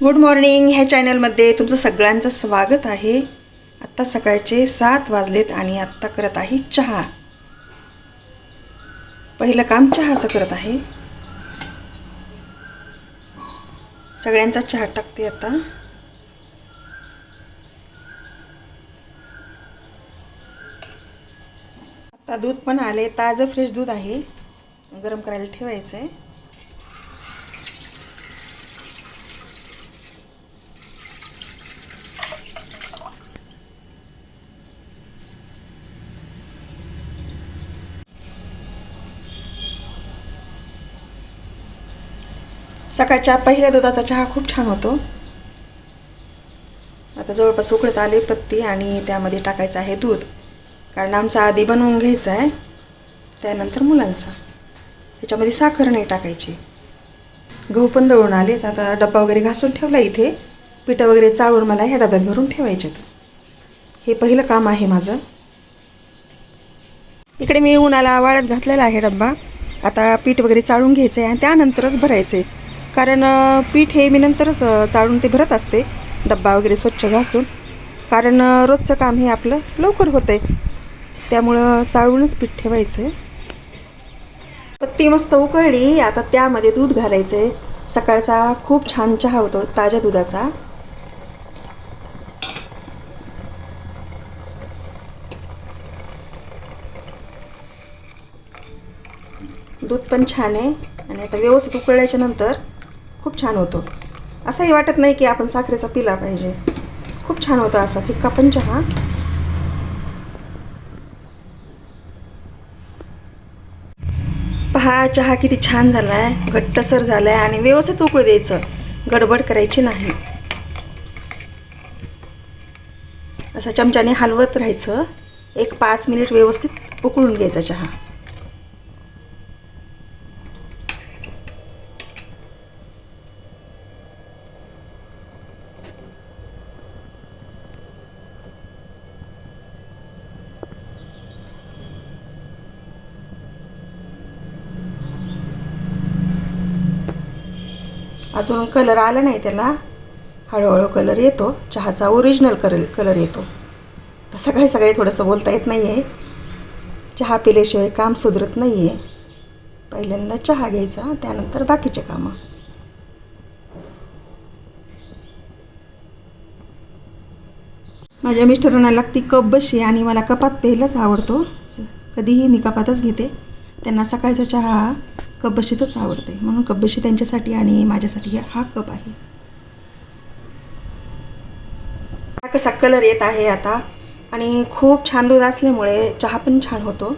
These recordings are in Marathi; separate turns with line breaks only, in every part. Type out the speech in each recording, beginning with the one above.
गुड मॉर्निंग ह्या चॅनलमध्ये तुमचं सगळ्यांचं स्वागत आहे. आत्ता सकाळचे सात वाजलेत आणि आत्ता करत आहे चहा. पहिलं काम चहाचं करत आहे. सगळ्यांचा चहा टाकते आता. आता दूध पण आले ताजं फ्रेश दूध आहे. गरम करायला ठेवायचं आहे सकाळच्या पहिल्या दुधाचा चहा खूप छान होतो. आता जवळपास उकळत आले पत्ती आणि त्यामध्ये टाकायचं आहे दूध. कारण आमचा आधी बनवून घ्यायचा आहे. त्यानंतर मुलांचा. त्याच्यामध्ये साखर नाही टाकायची. गहू पण दळून आलेत. आता डब्बा वगैरे घासून ठेवला इथे. पिठं वगैरे चाळून मला ह्या डब्यात भरून ठेवायचे हे पहिलं काम आहे माझं. इकडे मी उन्हाला वाळत घातलेला आहे डब्बा. आता पीठ वगैरे चाळून घ्यायचं आहे आणि त्यानंतरच भरायचं आहे कारण पीठ हे मी नंतरच चाळून ते भरत असते. डब्बा वगैरे स्वच्छ घासून. कारण रोजचं काम हे आपलं लवकर होतं आहे त्यामुळं चाळूनच पीठ ठेवायचं आहे पत्ती मस्त उकळली. आता त्यामध्ये दूध घालायचं आहे सकाळचा खूप छान चहा होतो ताज्या दुधाचा. दूध पण छान आहे. आणि आता व्यवस्थित उकळल्याच्या नंतर खूप छान होतो. असंही वाटत नाही की आपण साखरेचा पिला पाहिजे. खूप छान होता असा फिक्का पण चहा पहा चहा किती छान झाला आहे घट्टसर झाला आहे आणि व्यवस्थित उकळू द्यायचं. गडबड करायची नाही. असं चमच्याने हलवत राहायचं. एक पाच मिनिट व्यवस्थित उकळून घ्यायचा चहा. अजून कलर आला नाही त्याला. हळूहळू कलर येतो. चहाचा ओरिजिनल कलर कलर येतो. तर सगळे सगळे थोडंसं बोलता येत नाही आहे चहा पिल्याशिवाय काम सुधरत नाही आहे पहिल्यांदा चहा घ्यायचा त्यानंतर बाकीचे कामं. माझ्या मिस्टरांना लागती कप बशी आणि मला कपात प्यायलाच आवडतो. कधीही मी कपातच घेते. त्यांना सकाळचा चहा कपबशीतच आवडते. म्हणून कपबशी त्यांच्यासाठी आणि माझ्यासाठी हा कप आहे. हा कसा कलर येत आहे आता. आणि खूप छान दूध असल्यामुळे चहा पण छान होतो.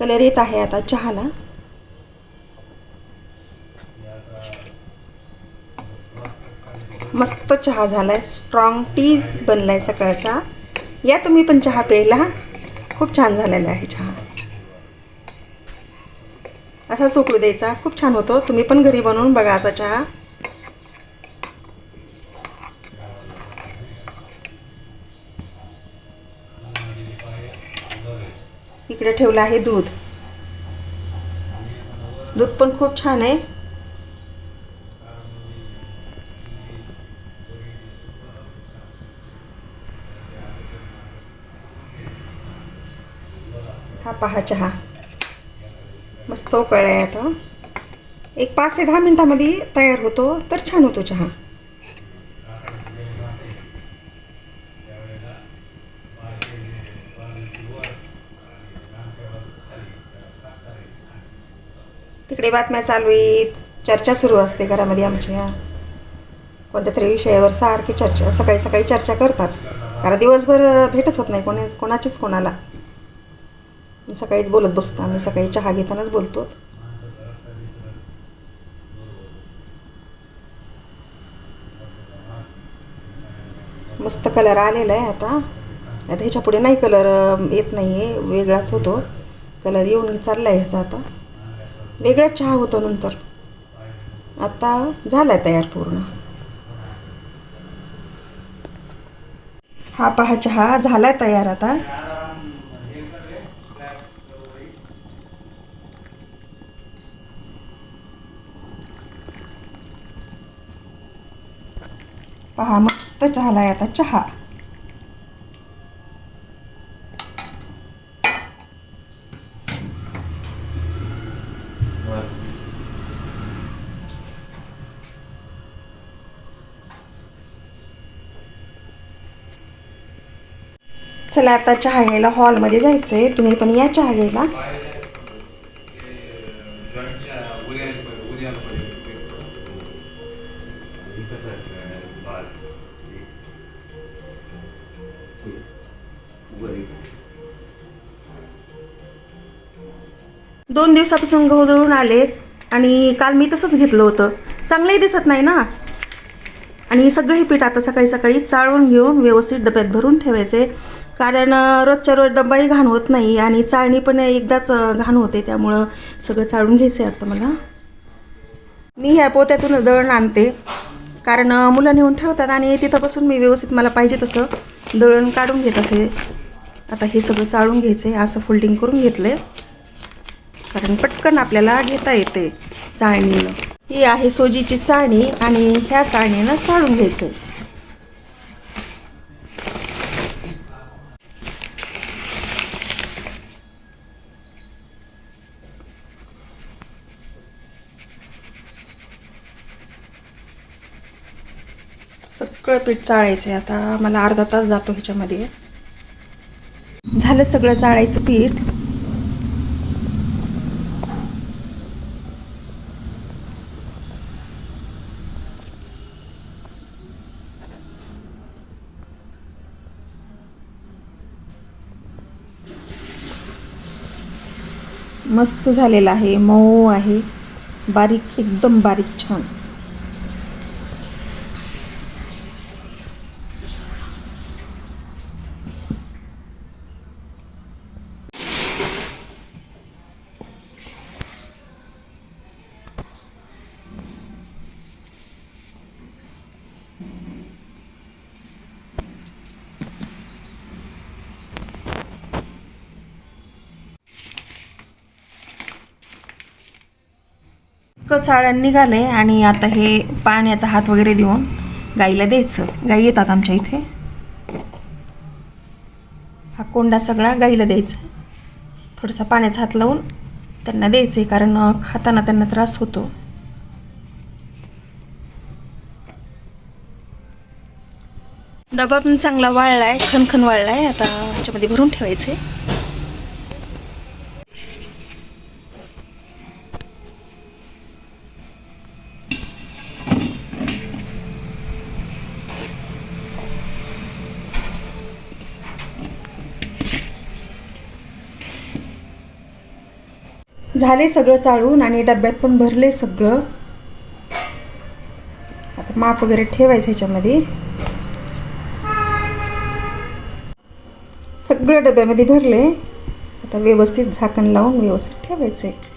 कलर येत आहे आता चहाला. मस्त चहा झालाय. स्ट्रॉंग टी बनलाय सकाळचा. या तुम्ही पण चहा प्यायला. खूप छान झालेला आहे चहा. असा सुकू द्यायचा खूप छान होतो. तुम्ही पण घरी बनवून बघा असा चहा. इकडे ठेवलं आहे दूध. दूध पण खूप छान आहे हा पहा चहा. मस्त उकळला आहे आता. एक पाच ते दहा मिनटामध्ये तयार होतो तर छान होतो चहा. तिकडे बातम्या चालू आहेत. चर्चा सुरू असते घरामध्ये आमच्या. कोणत्या तरी विषयावर सारखी चर्चा सकाळी सकाळी चर्चा करतात. कारण दिवसभर भेटच होत नाही कोणी कोणाचीच कोणाला. सकाळीच बोलत बसतो. आम्ही सकाळी चहा घेतानाच बोलतो. मस्त कलर आलेला आहे आता. आता ह्याच्या पुढे नाही कलर येत नाही आहे वेगळाच होतो. कलर येऊन चालला आहे ह्याचा आता. वेगळाच चहा होतो नंतर. आता झाला आहे तयार पूर्ण. हा पहा चहा झाला तयार आता. पहा मस्त चहाला आहे आता चहा. चला आता चहा घ्यायला हॉलमध्ये जायचं आहे तुम्ही पण या चहा घ्यायला. दोन दिवसापासून गहू दळून आलेत आणि काल मी तसंच घेतलं होतं. चांगलंही दिसत नाही ना? आणि सगळं हे पीठ आता सकाळी सकाळी चाळून घेऊन व्यवस्थित डब्यात भरून ठेवायचे. कारण रोजच्या रोज डब्बाही घाण होत नाही आणि चाळणी पण एकदाच घाण होते. त्यामुळं सगळं चाळून घ्यायचं आहे आता मला. मी ह्या पोत्यातून दळण आणते. कारण मुलं नेऊन ठेवतात आणि तिथं बसून मी व्यवस्थित मला पाहिजे तसं दळण काढून घेत असे. आता हे सगळं चाळून घ्यायचं आहे. असं फोल्डिंग करून घेतलं आहे कारण पटकन आपल्याला घेता येते चाळणीनं. ही आहे सोजीची चाळणी आणि ह्या चाळणीनं चाळून घ्यायचं सगळं पीठ चाळायचं आहे आता. मला अर्धा तास जातो ह्याच्यामध्ये. झालं सगळं चाळायचं पीठ. मस्त झालेला आहे मऊ आहे. बारीक एकदम बारीक छान. इतकं चाळण निघालंय आणि आता हे पाण्याचा हात वगैरे देऊन गाईला द्यायचं. गाई येतात आमच्या इथे. हा कोंडा सगळा गाईला द्यायचा. थोडासा पाण्याचा हात लावून त्यांना द्यायचं आहे कारण खाताना त्यांना त्रास होतो. डबा पण चांगला वाळला आहे खणखण वाळला आहे आता ह्याच्यामध्ये भरून ठेवायचे झाले सगळं चाळून आणि डब्यात पण भरले सगळं. आता माप वगैरे ठेवायचं ह्याच्यामध्ये. सगळं डब्यामध्ये भरले. आता व्यवस्थित झाकण लावून व्यवस्थित ठेवायचं आहे